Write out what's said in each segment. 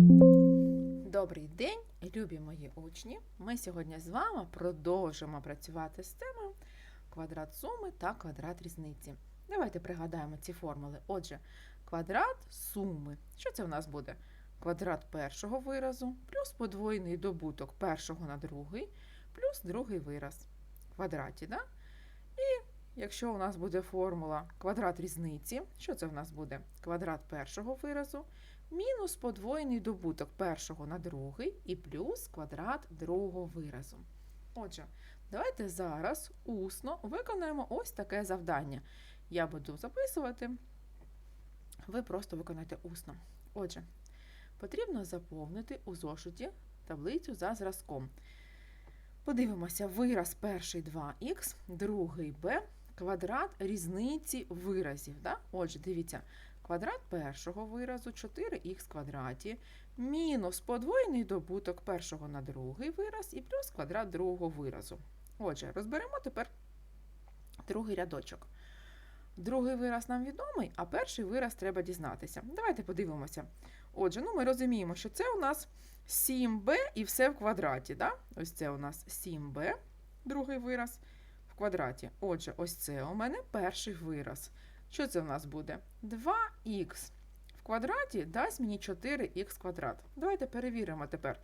Добрий день, любі мої учні! Ми сьогодні з вами продовжимо працювати з темою квадрат суми та квадрат різниці. Давайте пригадаємо ці формули. Отже, квадрат суми. Що це в нас буде? Квадрат першого виразу плюс подвоєний добуток першого на другий, плюс другий вираз в квадраті. Да? І якщо у нас буде формула квадрат різниці, що це в нас буде? Квадрат першого виразу мінус подвоєний добуток першого на другий і плюс квадрат другого виразу. Отже, давайте зараз усно виконаємо ось таке завдання. Я буду записувати, ви просто виконайте усно. Отже, потрібно заповнити у зошиті таблицю за зразком. Подивимося, вираз перший 2х, другий b, квадрат різниці виразів. Да? Отже, дивіться, квадрат першого виразу 4х квадраті, мінус подвоєний добуток першого на другий вираз і плюс квадрат другого виразу. Отже, розберемо тепер другий рядочок. Другий вираз нам відомий, а перший вираз треба дізнатися. Давайте подивимося. Отже, ну ми розуміємо, що це у нас 7b і все в квадраті. Да? Ось це у нас 7b, другий вираз в квадраті. Отже, ось це у мене перший вираз. Що це в нас буде? 2х в квадраті дасть мені 4х квадрат. Давайте перевіримо тепер.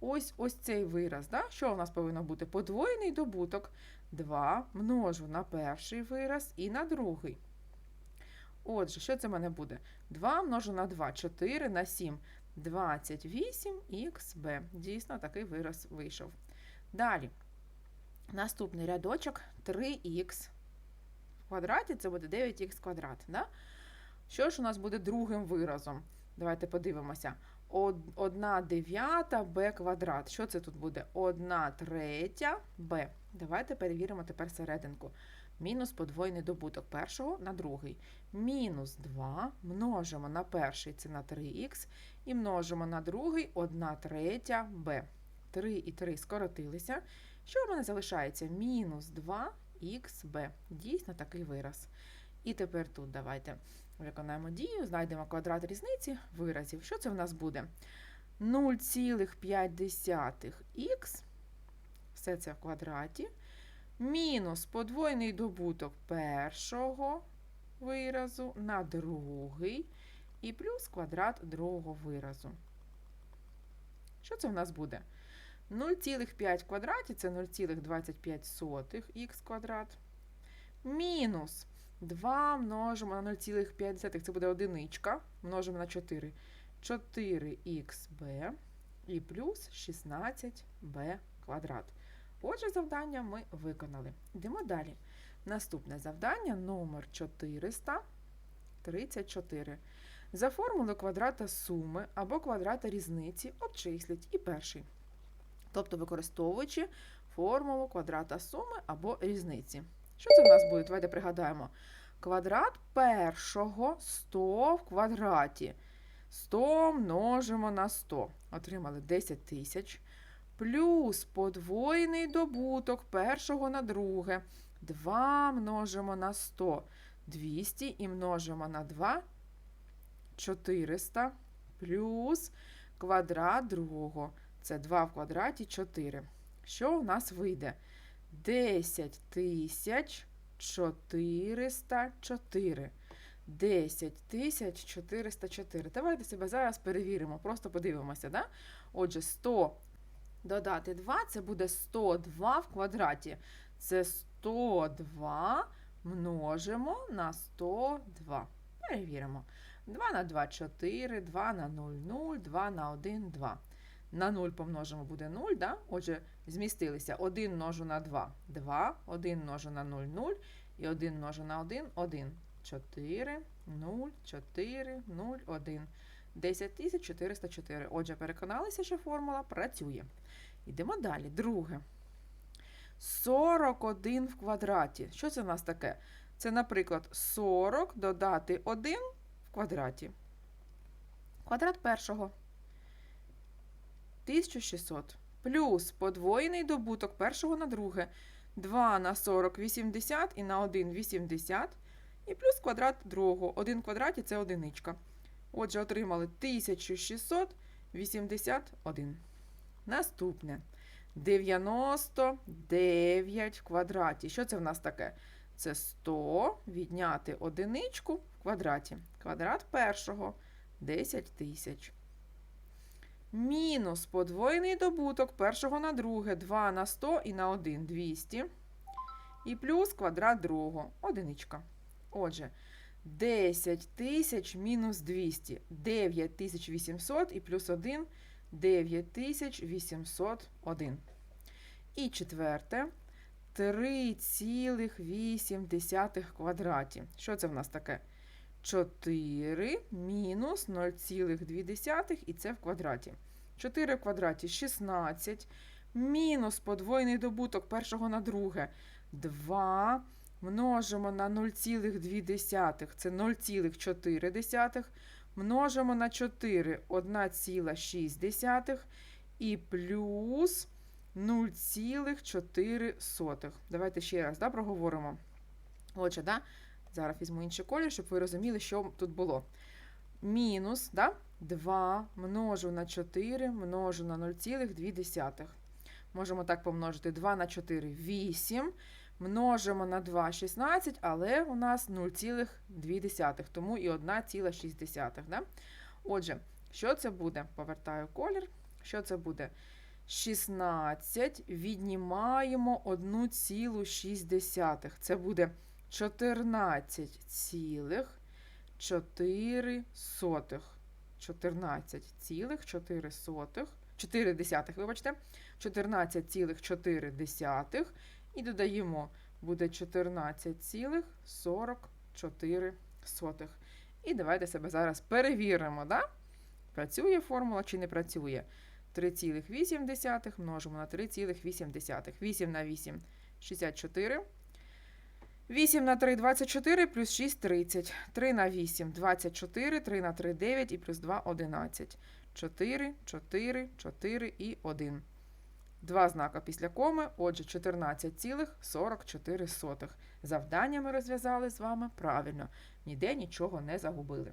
Ось ось цей вираз. Да? Що у нас повинно бути? Подвоєний добуток 2 множу на перший вираз і на другий. Отже, що це в мене буде? 2 множу на 2, 4 на 7, 28ХБ. Дійсно, такий вираз вийшов. Далі. Наступний рядочок 3х в квадраті це буде 9х квадрат. Да? Що ж у нас буде другим виразом? Давайте подивимося. 1 дев'ята b квадрат. Що це тут буде? 1 третя b. Давайте перевіримо тепер серединку. Мінус подвоєний добуток першого на другий. Мінус 2 множимо на перший, це на 3х, і множимо на другий 1 третя b. 3 і 3 скоротилися. Що в мене залишається? Мінус 2 xb. Дійсно такий вираз. І тепер тут давайте виконаємо дію, знайдемо квадрат різниці виразів. Що це в нас буде? 0,5х, все це в квадраті, мінус подвоєний добуток першого виразу на другий і плюс квадрат другого виразу. Що це в нас буде? 0,5 в квадраті це 0,25х квадрат. Мінус 2 множимо на 0,5, це буде одиничка, множимо на 4. 4ХБ і плюс 16b квадрат. Отже, завдання ми виконали. Йдемо далі. Наступне завдання номер 434. За формулою квадрата суми або квадрата різниці обчисліть і перший тобто використовуючи формулу квадрата суми або різниці. Що це в нас буде? Давайте пригадаємо. Квадрат першого 100 в квадраті. 100 множимо на 100. Отримали 10 тисяч. Плюс подвоєний добуток першого на друге. 2 множимо на 100. 200 і множимо на 2 400 плюс квадрат другого. Це 2 в квадраті 4. Що у нас вийде? 10 тисяч 404. 10 тисяч 404. Давайте себе зараз перевіримо, просто подивимося. Да? Отже, 100 додати 2 це буде 102 в квадраті. Це 102 множимо на 102. Перевіримо. 2 на 2 4, 2 на 0, 0, 2 на 1, 2. На 0 помножимо буде 0, да? отже, змістилися 1 множу на 2 2, 1 множу на 0 0 і 1 множу на 1 1. 4, 0, 4, 0, 1. 10 404. Отже, переконалися, що формула працює. Йдемо далі. Друге. 41 в квадраті. Що це в нас таке? Це, наприклад, 40 додати 1 в квадраті. Квадрат першого. 1600 плюс подвоєний добуток першого на друге. 2 на 40 80 і на 1 80. І плюс квадрат другого. 1 в квадраті це одиничка. Отже, отримали 1600 81. Наступне. 99 в квадраті. Що це в нас таке? Це 100 відняти одиничку в квадраті. Квадрат першого 10 тисяч. Мінус подвоєний добуток першого на друге 2 на 100 і на 1 200. І плюс квадрат другого одиничка. Отже, 10 тисяч мінус 200. 9800 і плюс 1 9801. І четверте 3,8 в квадраті. Що це в нас таке? 4 мінус 0,2 і це в квадраті. 4 в квадраті 16. Мінус подвоєний добуток першого на друге 2. Множимо на 0,2. Це 0,4. Множимо на 4 1,6 і плюс 0,4. Давайте ще раз да, проговоримо. Отже, да, зараз візьму інший колір, щоб ви розуміли, що тут було. Мінус да, 2 множу на 4 множу на 0,2. Можемо так помножити 2 на 4 8. Множимо на 2 16, але у нас 0,2, тому і 1,6. Да? Отже, що це буде? Повертаю колір. Що це буде? 16 віднімаємо 1,6. Це буде 14,4. 14,4. 4 десятих, вибачте, 14,4 і додаємо, буде 14,44. І давайте себе зараз перевіримо, да? працює формула чи не працює. 3,8 множимо на 3,8. 8 на 8 64. 8 на 3 24 плюс 6 30. 3 на 8 24, 3 на 3 9 і плюс 2 11. 4, 4, 4 і 1. Два знака після коми, отже, 14,44. Завдання ми розв'язали з вами правильно. Ніде нічого не загубили.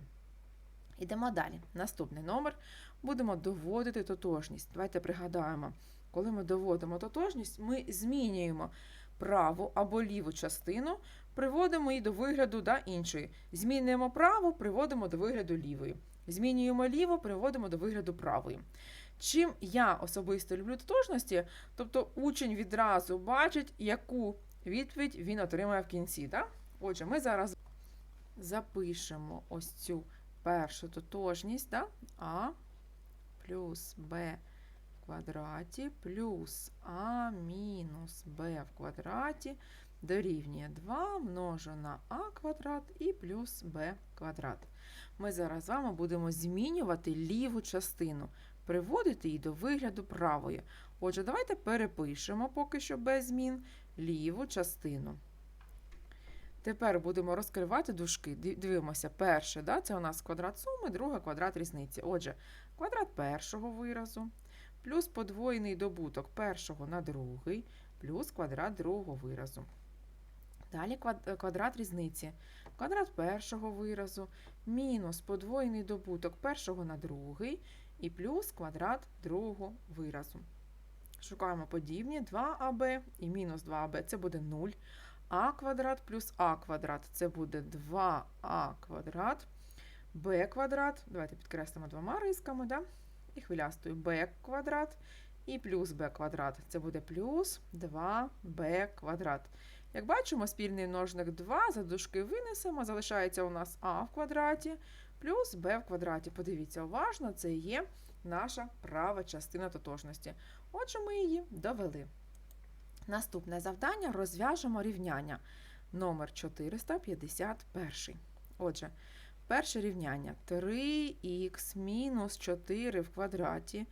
Йдемо далі. Наступний номер. Будемо доводити тотожність. Давайте пригадаємо, коли ми доводимо тотожність, ми змінюємо праву або ліву частину, приводимо її до вигляду да, іншої. Змінюємо праву, приводимо до вигляду лівої. Змінюємо ліву, приводимо до вигляду правої. Чим я особисто люблю тотожності, тобто учень відразу бачить, яку відповідь він отримає в кінці. Да? Отже, ми зараз запишемо ось цю першу тотожність, да? А плюс Б квадраті плюс А мінус Б в квадраті дорівнює 2 множу на А квадрат і плюс Б квадрат. Ми зараз з вами будемо змінювати ліву частину, приводити її до вигляду правої. Отже, давайте перепишемо поки що без змін ліву частину. Тепер будемо розкривати дужки. Дивимося, перше, да, це у нас квадрат суми, друге квадрат різниці. Отже, квадрат першого виразу, плюс подвоєний добуток першого на другий, плюс квадрат другого виразу. Далі квадрат різниці. Квадрат першого виразу, мінус подвоєний добуток першого на другий, і плюс квадрат другого виразу. Шукаємо подібні 2аб і мінус 2аб це буде 0 а квадрат плюс а квадрат. Це буде 2а квадрат, б квадрат. Давайте підкреслимо двома рисками, да? І хвилястою b квадрат і плюс b квадрат. Це буде плюс 2b квадрат. Як бачимо, спільний множник 2 за дужки винесемо, залишається у нас а в квадраті плюс b в квадраті. Подивіться, уважно, це є наша права частина тотожності. Отже, ми її довели. Наступне завдання розв'яжемо рівняння номер 451. Отже, перше рівняння 3х мінус 4 в квадраті.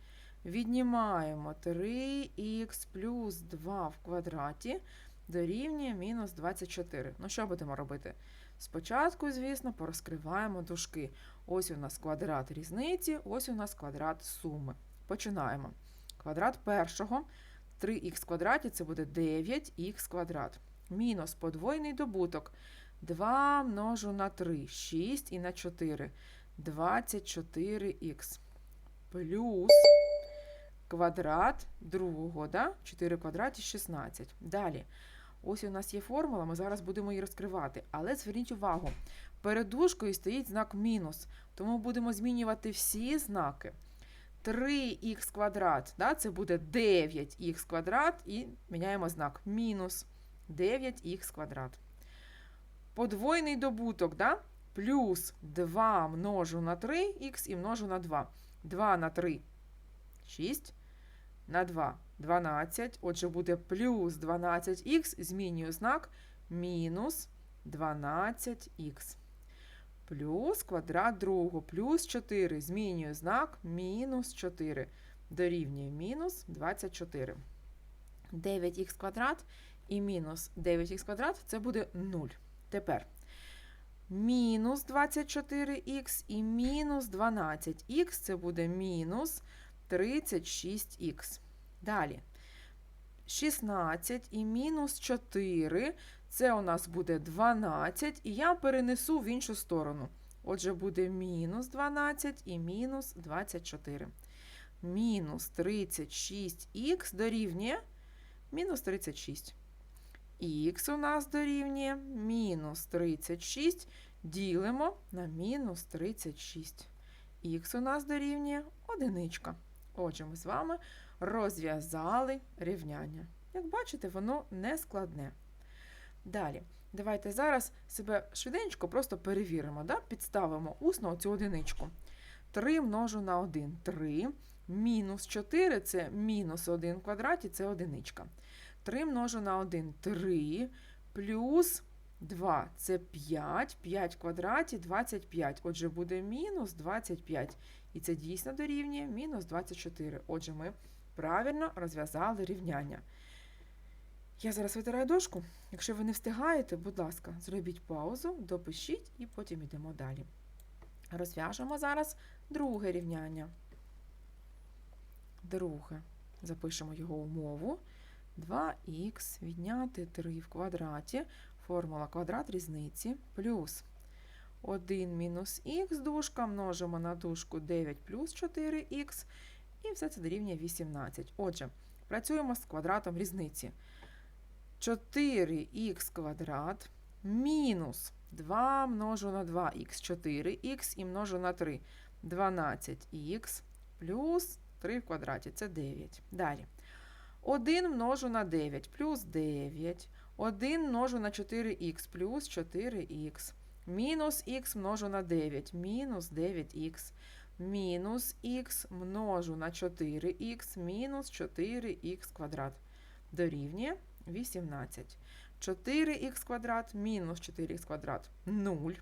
Віднімаємо 3х плюс 2 в квадраті дорівнює мінус 24. Ну, що будемо робити? Спочатку, звісно, порозкриваємо дужки. Ось у нас квадрат різниці, ось у нас квадрат суми. Починаємо. Квадрат першого 3х квадраті це буде 9х квадрат. Мінус подвойний добуток. 2 множу на 3, 6 і на 4. 24х. плюс квадрат другого, да? 4 в квадраті 16. Далі. Ось у нас є формула, ми зараз будемо її розкривати. Але зверніть увагу, перед дужкою стоїть знак мінус, тому будемо змінювати всі знаки. 3х квадрат, да, це буде 9х квадрат, і міняємо знак мінус 9х квадрат. Подвойний добуток, да? плюс 2 множу на 3х і множу на 2. 2 на 3 6, на 2 12. Отже, буде плюс 12х, змінюю знак мінус 12х. Плюс квадрат другого, плюс 4. Змінюю знак мінус 4. Дорівнює мінус 24. 9х квадрат і мінус 9х квадрат це буде 0. Тепер мінус 24х і мінус 12х це буде мінус 36х. Далі. 16 і мінус 4 це у нас буде 12, і я перенесу в іншу сторону. Отже, буде мінус 12 і мінус 24. Мінус 36х дорівнює мінус 36. Х у нас дорівнює мінус 36. Ділимо на мінус 36. Х у нас дорівнює одиничка. Отже, ми з вами розв'язали рівняння. Як бачите, воно не складне. Далі, давайте зараз себе швиденько просто перевіримо. Да? Підставимо усно цю одиничку. 3 множу на 1 3. Мінус 4 це мінус 1 в квадраті, це одиничка. 3 множу на 1 3. Плюс 2 це 5. 5 в квадраті 25. Отже, буде мінус 25. І це дійсно дорівнює мінус 24. Отже, ми правильно розв'язали рівняння. Я зараз витираю дошку. Якщо ви не встигаєте, будь ласка, зробіть паузу, допишіть і потім йдемо далі. Розв'яжемо зараз друге рівняння. Друге. Запишемо його умову. 2х відняти 3 в квадраті. Формула квадрат різниці плюс 1 мінус х дужка множимо на дужку 9 плюс 4х. І все це дорівнює 18. Отже, працюємо з квадратом різниці. 4х квадрат мінус 2 множу на 2х, 4х і множу на 3. 12х плюс 3 в квадраті це 9. Далі. 1 множу на 9 плюс 9. 1 множу на 4х плюс 4х. Мінус х множу на 9, мінус 9х. Мінус х множу на 4х, мінус 4х квадрат. Дорівнює 18. 4х квадрат мінус 4х квадрат 0.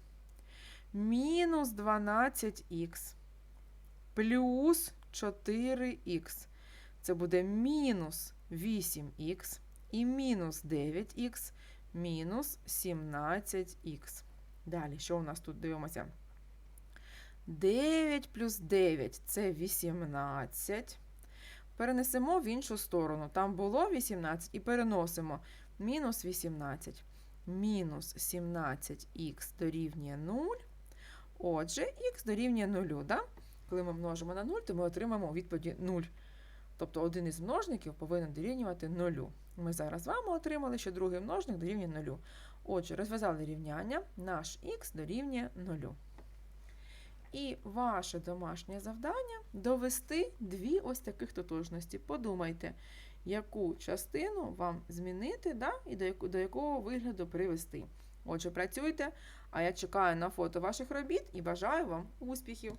Мінус 12х плюс 4х. Це буде мінус 8х і мінус 9х мінус 17х. Далі, що у нас тут дивимося? 9 плюс 9 це 18. Перенесемо в іншу сторону. Там було 18 і переносимо мінус 18. Мінус 17х дорівнює 0. Отже, х дорівнює 0. Да? Коли ми множимо на 0, то ми отримаємо у відповіді 0. Тобто один із множників повинен дорівнювати 0. Ми зараз з вами отримали, що другий множник дорівнює 0. Отже, розв'язали рівняння, наш х дорівнює 0. І ваше домашнє завдання довести дві ось таких тотожності. Подумайте, яку частину вам змінити да, і до якого вигляду привести. Отже, працюйте, а я чекаю на фото ваших робіт і бажаю вам успіхів!